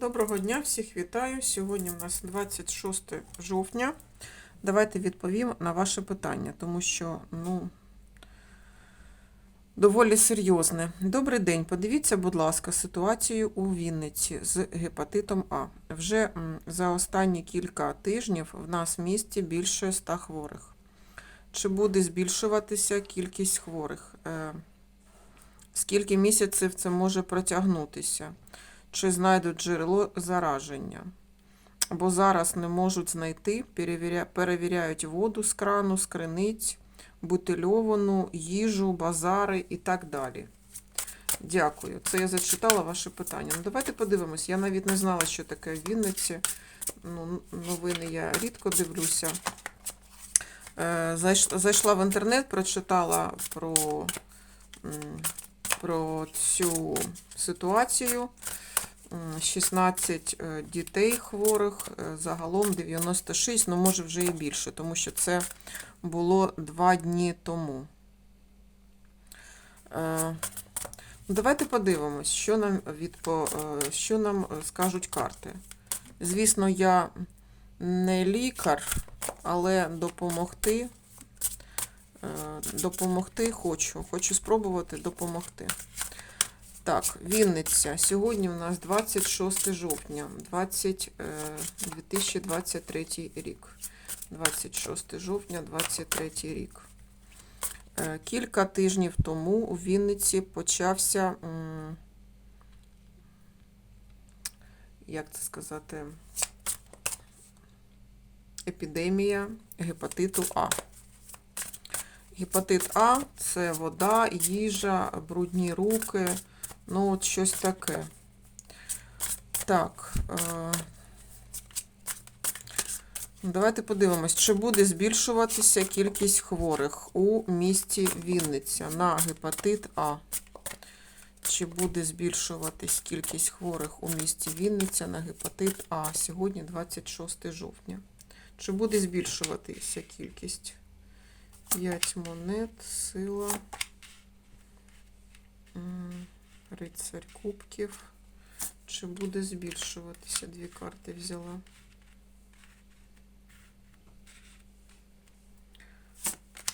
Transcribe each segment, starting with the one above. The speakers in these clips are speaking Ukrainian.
Доброго дня, всіх вітаю. Сьогодні у нас 26 жовтня. Давайте відповім на ваше питання, тому що, ну, доволі серйозне. Добрий день. Подивіться, будь ласка, ситуацію у Вінниці з гепатитом А. Вже за останні кілька тижнів в нас в місті більше 100 хворих. Чи буде збільшуватися кількість хворих? Е, Скільки місяців це може протягнутися? Чи знайдуть джерело зараження. Бо зараз не можуть знайти, перевіряють воду з крану, з криниць, бутильовану, їжу, базари і так далі. Дякую. Це я зачитала ваше питання. Ну, давайте подивимось. Я навіть не знала, що таке в Вінниці. Ну, новини я рідко дивлюся. Е, Зайшла в інтернет, прочитала про, про цю ситуацію. М, 16 е, дітей хворих, е, загалом 96, ну може вже і більше, тому що це було два дні тому. Е, ну, Давайте подивимось, що нам, відпо, е, що нам е, скажуть карти. Звісно, я не лікар, але допомогти, е, допомогти хочу. Хочу спробувати допомогти. Так, Вінниця. Сьогодні у нас 26 жовтня 20, е, 2023 рік. 26 жовтня 2023 рік. Е, Кілька тижнів тому у Вінниці почався, як це сказати, епідемія гепатиту А. Гепатит А це вода, їжа, брудні руки. Ну, от щось таке. Так. Е... Давайте подивимось, чи буде збільшуватися кількість хворих у місті Вінниця на гепатит А. Чи буде збільшуватись кількість хворих у місті Вінниця на гепатит А сьогодні 26 жовтня? Чи буде збільшуватися кількість? 5 монет, сила. Рицарь кубків. Чи буде збільшуватися? Дві карти взяла.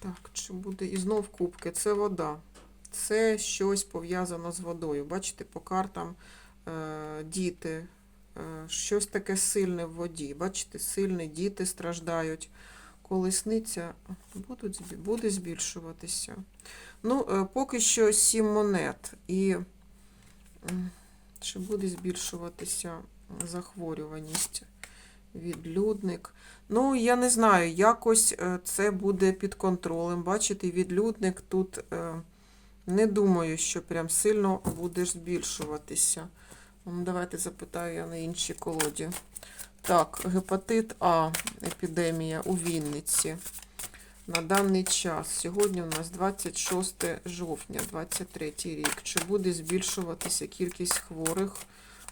Так, чи буде. І знов кубки. Це вода. Це щось пов'язано з водою. Бачите, по картам е, діти. Е, щось таке сильне в воді. Бачите, сильні діти страждають. Колесниця будуть, буде збільшуватися. Ну, е, поки що 7 монет. І чи буде збільшуватися захворюваність? Відлюдник. Ну, я не знаю, якось е, це буде під контролем. Бачите, відлюдник тут е, не думаю, що прям сильно буде збільшуватися. Ну, Давайте запитаю я на іншій колоді. Так, гепатит А, епідемія у Вінниці. На даний час, сьогодні у нас 26 жовтня, 23 рік. Чи буде збільшуватися кількість хворих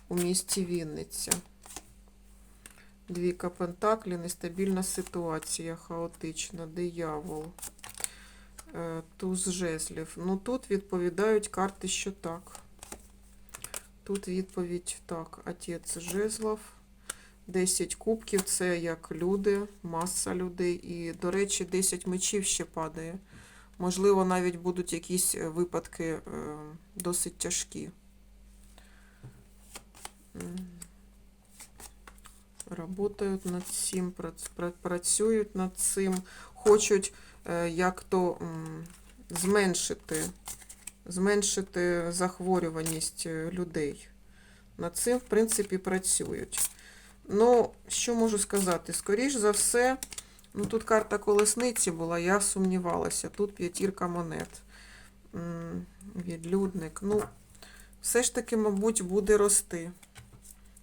у місті Вінниця? Двіка Пентаклі, нестабільна ситуація, хаотична, диявол, е, туз жезлів. Ну тут відповідають карти, що так. Тут відповідь так. Отець жезлов. 10 кубків це як люди, маса людей. І, до речі, 10 мечів ще падає. Можливо, навіть будуть якісь е, випадки е, досить тяжкі. Работають над цим, працюють над цим, хочуть е, як то м, зменшити, зменшити захворюваність людей. Над цим, в принципі, працюють. Ну, що можу сказати? Скоріш за все, ну тут карта колесниці була, я сумнівалася. Тут п'ятірка монет. Відлюдник. Ну, все ж таки, мабуть, буде рости.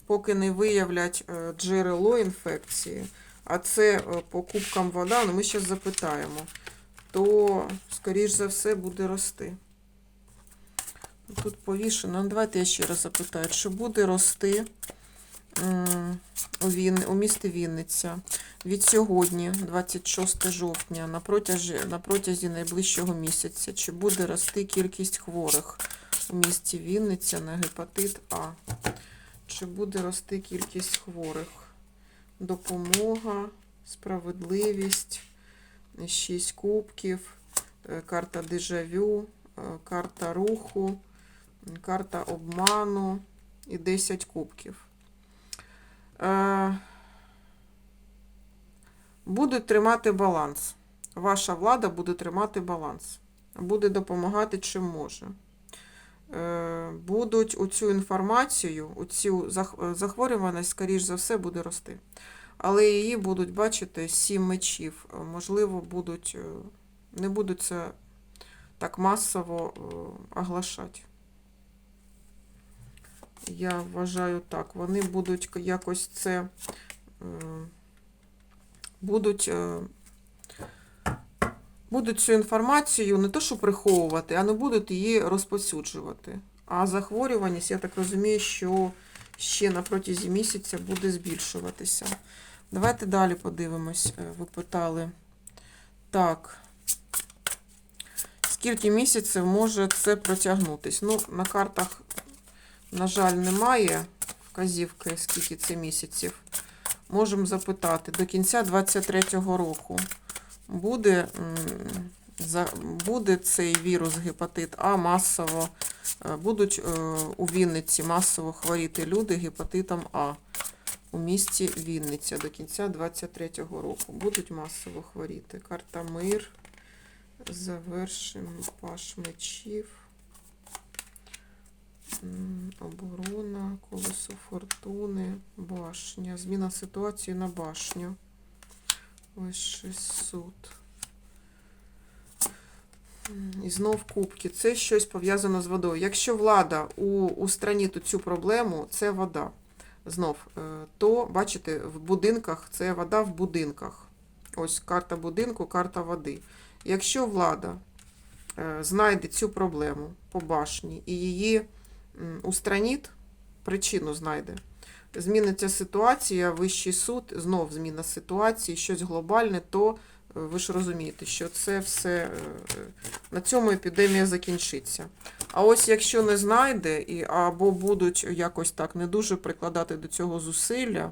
Поки не виявлять е, джерело інфекції, а це е, по кубкам вода, ну ми зараз запитаємо, то, скоріш за все, буде рости. Тут повішено. Ну, давайте я ще раз запитаю, чи буде рости у, місті Вінниця від сьогодні, 26 жовтня, на протязі, на протязі найближчого місяця, чи буде рости кількість хворих у місті Вінниця на гепатит А? Чи буде рости кількість хворих? Допомога, справедливість, шість кубків, е, карта дежавю, е, карта руху, карта обману і 10 кубків. Е, Будуть тримати баланс. Ваша влада буде тримати баланс. Буде допомагати чим може. Е, Будуть у цю інформацію, у цю е, захворюваність, скоріш за все, буде рости. Але її будуть бачити сім мечів. Можливо, будуть, е, не будуть це так масово оглашати. Я вважаю так. Вони будуть якось це е, будуть, е, будуть цю інформацію не то, що приховувати, а не будуть її розповсюджувати. А захворюваність, я так розумію, що ще на протязі місяця буде збільшуватися. Давайте далі подивимось. Е, Ви питали. Так. Скільки місяців може це протягнутись? Ну, на картах, на жаль, немає вказівки, скільки це місяців. Можемо запитати, до кінця 23-го року буде, буде цей вірус гепатит А масово, е, будуть е, у Вінниці масово хворіти люди гепатитом А у місті Вінниця до кінця 23-го року. Будуть масово хворіти. Карта мир. Завершимо паш мечів. Оборона, колесо фортуни, башня. Зміна ситуації на башню. Вищий суд. І знов кубки. Це щось пов'язано з водою. Якщо влада у, устранить цю проблему, це вода. Знов, е, то, бачите, в будинках це вода в будинках. Ось карта будинку, карта води. Якщо влада е, знайде цю проблему по башні і її м, устранить, причину знайде, зміниться ситуація, вищий суд, знов зміна ситуації, щось глобальне, то е, ви ж розумієте, що це все е, на цьому епідемія закінчиться. А ось якщо не знайде, і, або будуть якось так не дуже прикладати до цього зусилля,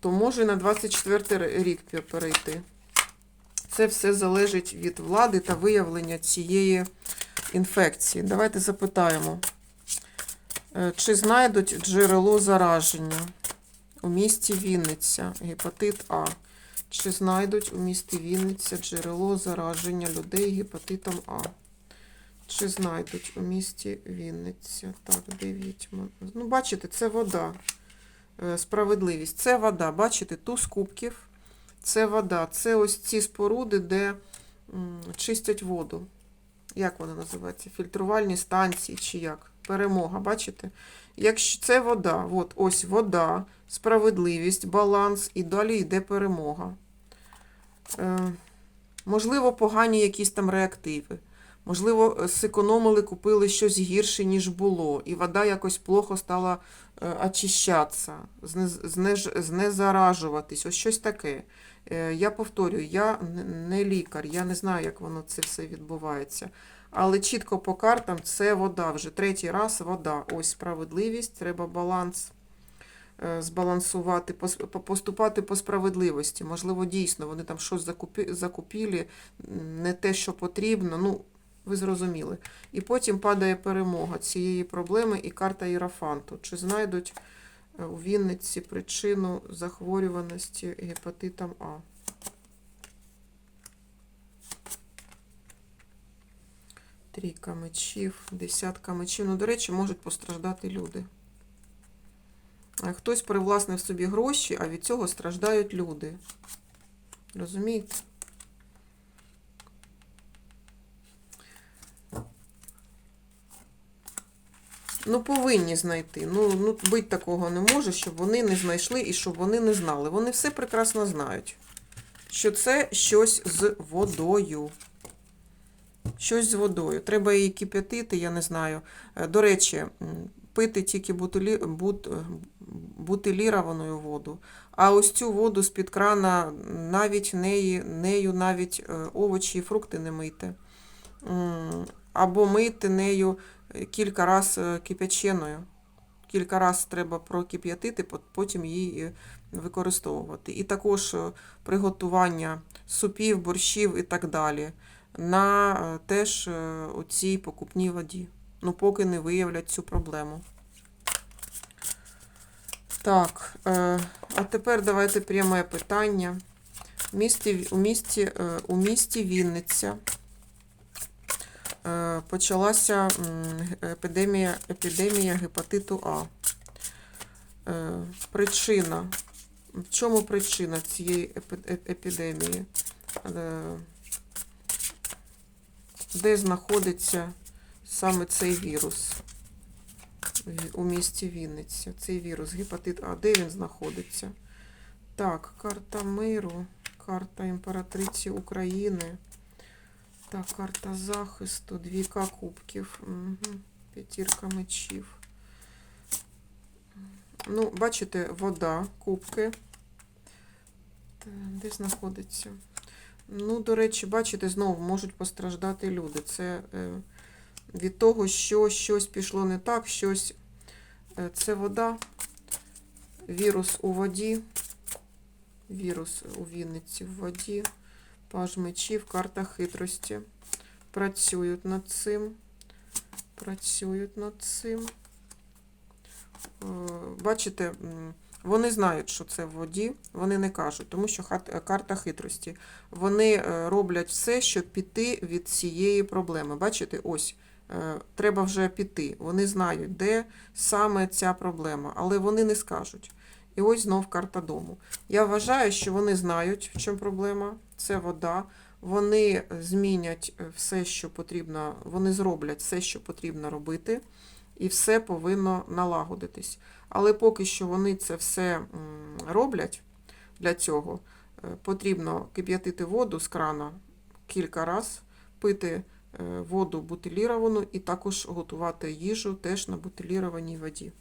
то може на 24 рік перейти. Це все залежить від влади та виявлення цієї інфекції. Давайте запитаємо, чи знайдуть джерело зараження у місті Вінниця, гепатит А. Чи знайдуть у місті Вінниця джерело зараження людей гепатитом А? Чи знайдуть у місті Вінниця? Так, дев'ять. мо- Ну, бачите, це вода. Е, Справедливість. Це вода. Бачите, туз кубків. Це вода. Це ось ці споруди, де чистять воду. Як вона називається? Фільтрувальні станції чи як? Перемога, бачите? Якщо це вода, от ось вода, справедливість, баланс, і далі йде перемога. Е, можливо, погані якісь там реактиви. Можливо, е, зекономили, купили щось гірше, ніж було, і вода якось плохо стала е, очищатися, знез- знезаражуватись, ось щось таке. Е, Я повторюю, я не лікар, я не знаю, як воно це все відбувається. Але чітко по картам це вода. Вже третій раз вода. Ось справедливість, треба баланс е, збалансувати, поступати по справедливості. Можливо, дійсно вони там щось закупі, закупили, не те, що потрібно. Ну, ви зрозуміли. І потім падає перемога цієї проблеми і карта Ірафанту. Чи знайдуть е, у Вінниці причину захворюваності гепатитом А? Трійка мечів, десятка мечів. Ну, до речі, можуть постраждати люди. Хтось привласнив собі гроші, а від цього страждають люди. Розумієте? Ну, повинні знайти. Ну, ну, бить такого не може, щоб вони не знайшли і щоб вони не знали. Вони все прекрасно знають, що це щось з водою. Щось з водою. Треба її кип'ятити, я не знаю. Е, До речі, пити тільки бутилі... бут... е, бутиліровану воду. А ось цю воду з-під крана навіть неї, нею навіть е, овочі і фрукти не мийте. Або мийте нею кілька разів кипяченою. кілька разів треба прокип'ятити, потім її використовувати. І також приготування супів, борщів і так далі на е, теж е, у цій покупній воді. Ну, поки не виявлять цю проблему. Так, е, а тепер давайте пряме питання. В місті, у, місті, у місті Вінниця почалася епідемія, епідемія гепатиту А. Причина. В чому причина цієї епі- еп- епідемії? Де знаходиться саме цей вірус? У місті Вінниця. Цей вірус, гепатит А. Де він знаходиться? Так, карта миру, карта імператриці України. Так, карта захисту, двійка кубків, угу. п'ятірка мечів. Ну, бачите, вода, кубки. Де знаходиться? Ну, до речі, бачите, знову можуть постраждати люди. Це е, від того, що щось пішло не так, щось. Е, це вода, вірус у воді, вірус у Вінниці в воді, паж мечів, карта хитрості. Працюють над цим. Працюють над цим. Е, Бачите, вони знають, що це в воді, вони не кажуть, тому що е, карта хитрості. Вони е, роблять все, щоб піти від цієї проблеми. Бачите, ось е, треба вже піти. Вони знають, де саме ця проблема, але вони не скажуть. І ось знов карта дому. Я вважаю, що вони знають, в чому проблема. Це вода. Вони змінять все, що потрібно, вони зроблять все, що потрібно робити, і все повинно налагодитись. Але поки що вони це все роблять для цього, е, потрібно кип'ятити воду з крана кілька разів, пити е, воду бутиліровану і також готувати їжу теж на бутилірованій воді.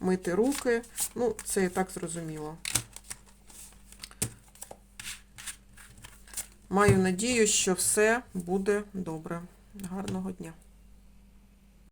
Мити руки, ну, це і так зрозуміло. Маю надію, що все буде добре. Гарного дня.